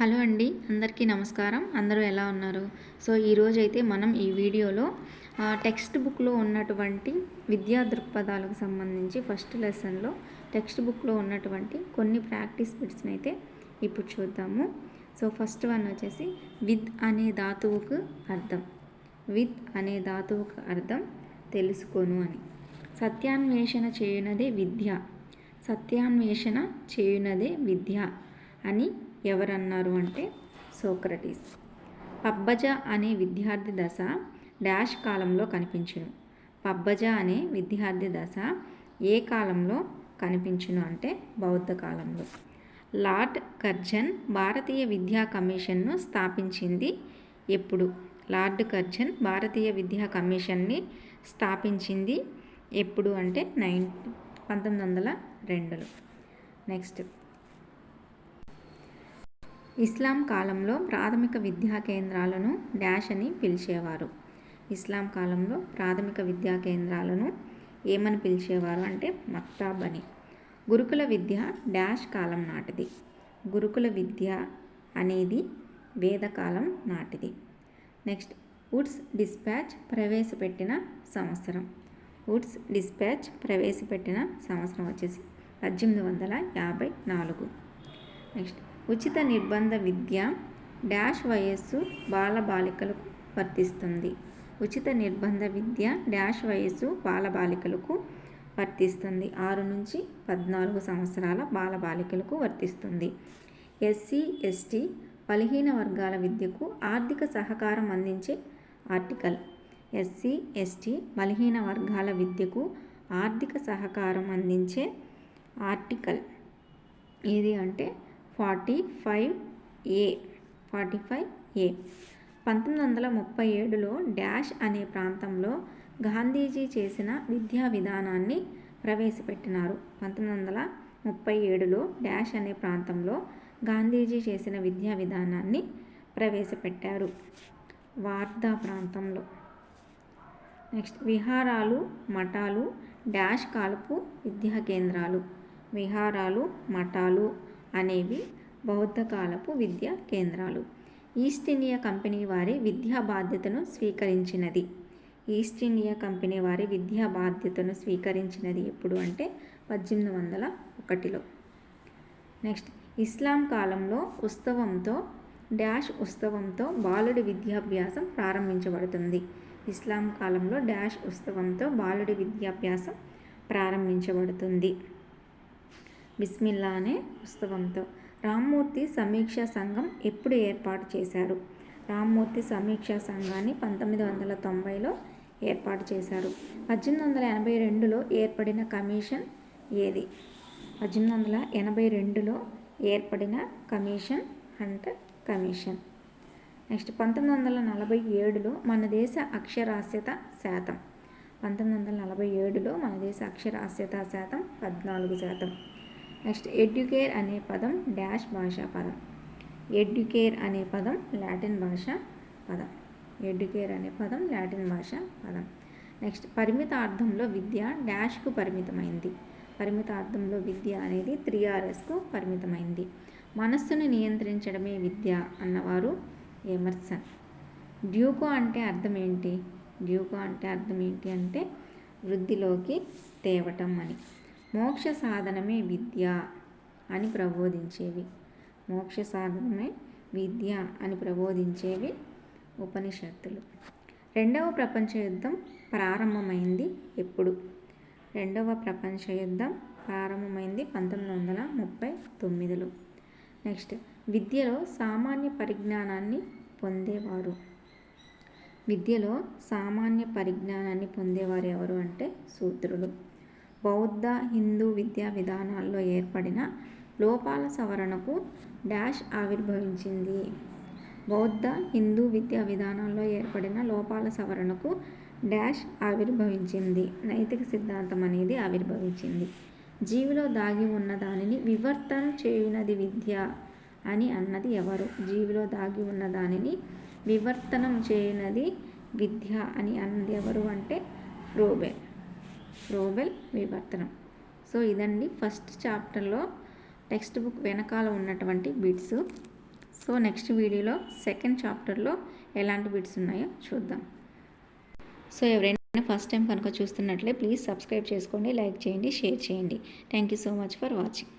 Hello అండి అందరికీ నమస్కారం. అందరూ ఎలా ఉన్నారు? సో ఈరోజైతే మనం ఈ వీడియోలో టెక్స్ట్ బుక్లో ఉన్నటువంటి విద్యా దృక్పథాలకు సంబంధించి ఫస్ట్ లెసన్లో టెక్స్ట్ బుక్లో ఉన్నటువంటి కొన్ని ప్రాక్టీస్ బిట్స్ని అయితే ఇప్పుడు చూద్దాము. సో ఫస్ట్ వన్ వచ్చేసి విత్ అనే ధాతువుకు అర్థం. విత్ అనే ధాతువుకు అర్థం తెలుసుకోను అని. సత్యాన్వేషణ చేయునదే విద్య. సత్యాన్వేషణ చేయునదే విద్య. అని ఎవరన్నారు అంటే సోక్రటీస్. పబ్బజ అనే విద్యార్థి దశ డాష్ కాలంలో కనిపించును. పబ్బజ అనే విద్యార్థి దశ ఏ కాలంలో కనిపించును అంటే బౌద్ధ కాలంలో. లార్డ్ కర్జన్ భారతీయ విద్యా కమిషన్ను స్థాపించింది ఎప్పుడు? లార్డ్ కర్జన్ భారతీయ విద్యా కమిషన్ని స్థాపించింది ఎప్పుడు అంటే నైన్ పంతొమ్మిది వందల రెండులో. నెక్స్ట్. ఇస్లాం కాలంలో ప్రాథమిక విద్యా కేంద్రాలను డాష్ అని పిలిచేవారు. ఇస్లాం కాలంలో ప్రాథమిక విద్యా కేంద్రాలను ఏమని పిలిచేవారు అంటే మక్తాబ్ అని. గురుకుల విద్య డాష్ కాలం నాటిది. గురుకుల విద్య అనేది వేదకాలం నాటిది. నెక్స్ట్ వుడ్స్ డిస్పాచ్ ప్రవేశపెట్టిన సంవత్సరం. వుడ్స్ డిస్పాచ్ ప్రవేశపెట్టిన సంవత్సరం వచ్చేసి పద్దెనిమిది వందల యాభై నాలుగు. నెక్స్ట్ ఉచిత నిర్బంధ విద్య డాష్ వయస్సు బాలబాలికలకు వర్తిస్తుంది. ఉచిత నిర్బంధ విద్య డాష్ వయస్సు బాలబాలికలకు వర్తిస్తుంది. ఆరు నుంచి పద్నాలుగు సంవత్సరాల బాలబాలికలకు వర్తిస్తుంది. ఎస్సీ ఎస్టీ బలహీన వర్గాల విద్యకు ఆర్థిక సహకారం అందించే ఆర్టికల్. ఎస్సీ ఎస్టీ బలహీన వర్గాల విద్యకు ఆర్థిక సహకారం అందించే ఆర్టికల్. ఏది అంటే forty five A forty five A. పంతొమ్మిది వందల ముప్పై ఏడులో డాష్ అనే ప్రాంతంలో గాంధీజీ చేసిన విద్యా విధానాన్ని ప్రవేశపెట్టినారు. పంతొమ్మిది వందల ముప్పై ఏడులో డాష్ అనే ప్రాంతంలో గాంధీజీ చేసిన విద్యా విధానాన్ని ప్రవేశపెట్టారు. వార్దా ప్రాంతంలో. నెక్స్ట్ విహారాలు మఠాలు డాష్ కాలపు విద్యా కేంద్రాలు. విహారాలు మఠాలు అనేవి బౌద్ధ కాలపు విద్యా కేంద్రాలు. ఈస్ట్ ఇండియా కంపెనీ వారి విద్యా బాధ్యతను స్వీకరించినది. ఈస్ట్ ఇండియా కంపెనీ వారి విద్యా బాధ్యతను స్వీకరించినది ఎప్పుడు అంటే పద్దెనిమిది వందల ఒకటిలో. నెక్స్ట్ ఇస్లాం కాలంలో ఉత్సవంతో డాష్ ఉత్సవంతో బాలుడి విద్యాభ్యాసం ప్రారంభించబడుతుంది. ఇస్లాం కాలంలో డాష్ ఉత్సవంతో బాలుడి విద్యాభ్యాసం ప్రారంభించబడుతుంది. బిస్మిల్లా అనే ఉత్సవంతో. రామ్మూర్తి సమీక్షా సంఘం ఎప్పుడు ఏర్పాటు చేశారు? రామ్మూర్తి సమీక్షా సంఘాన్ని పంతొమ్మిది వందల తొంభైలో ఏర్పాటు చేశారు. పద్దెనిమిది వందల ఎనభై రెండులో ఏర్పడిన కమిషన్ ఏది? పద్దెనిమిది వందల ఎనభై రెండులో ఏర్పడిన కమిషన్ హంటర్ కమిషన్. నెక్స్ట్ పంతొమ్మిది వందల నలభై ఏడులో మన దేశ అక్షరాస్యత శాతం. పంతొమ్మిది వందల నలభై ఏడులో మన దేశ అక్షరాస్యత శాతం పద్నాలుగు శాతం. నెక్స్ట్ ఎడ్యుకేర్ అనే పదం డాష్ భాషా పదం. ఎడ్యుకేర్ అనే పదం లాటిన్ భాష పదం. ఎడ్యుకేర్ అనే పదం లాటిన్ భాష పదం. నెక్స్ట్ పరిమిత అర్థంలో విద్య డాష్కు పరిమితమైంది. పరిమిత అర్థంలో విద్య అనేది త్రీ ఆర్ఎస్కు పరిమితమైంది. మనస్సును నియంత్రించడమే విద్య అన్నవారు ఎమర్సన్. డ్యూకో అంటే అర్థం ఏంటి డ్యూకో అంటే అర్థం ఏంటి అంటే వృద్ధిలోకి తేవటం అని. మోక్ష సాధనమే విద్య అని ప్రబోధించేవి. మోక్ష సాధనమే విద్య అని ప్రబోధించేవి ఉపనిషత్తులు. రెండవ ప్రపంచ యుద్ధం ప్రారంభమైంది ఎప్పుడు? రెండవ ప్రపంచ యుద్ధం ప్రారంభమైంది పంతొమ్మిది వందల ముప్పై తొమ్మిదిలో. నెక్స్ట్ విద్యలో సామాన్య పరిజ్ఞానాన్ని పొందేవారు. విద్యలో సామాన్య పరిజ్ఞానాన్ని పొందేవారు ఎవరు అంటే శూద్రులు బౌద్ధ హిందూ విద్యా విధానాల్లో ఏర్పడిన లోపాల సవరణకు డాష్ ఆవిర్భవించింది. బౌద్ధ హిందూ విద్యా విధానాల్లో ఏర్పడిన లోపాల సవరణకు డాష్ ఆవిర్భవించింది. నైతిక సిద్ధాంతం అనేది ఆవిర్భవించింది. జీవిలో దాగి ఉన్న దానిని వివర్తన చేయునది విద్య అని అన్నది ఎవరు? జీవిలో దాగి ఉన్న దానిని వివర్తనం చేయనది విద్య అని అన్నది ఎవరు అంటే రోబెల్ రోబెల్ వివర్తనం సో ఇదండి ఫస్ట్ చాప్టర్లో టెక్స్ట్ బుక్ వెనకాల ఉన్నటువంటి బిట్స్ సో నెక్స్ట్ వీడియోలో సెకండ్ చాప్టర్లో ఎలాంటి బిట్స్ ఉన్నాయో చూద్దాం. సో ఎవరైనా ఫస్ట్ టైం కనుక చూస్తున్నట్లే ప్లీజ్ సబ్స్క్రైబ్ చేసుకోండి లైక్ చేయండి షేర్ చేయండి. Thank you so much for watching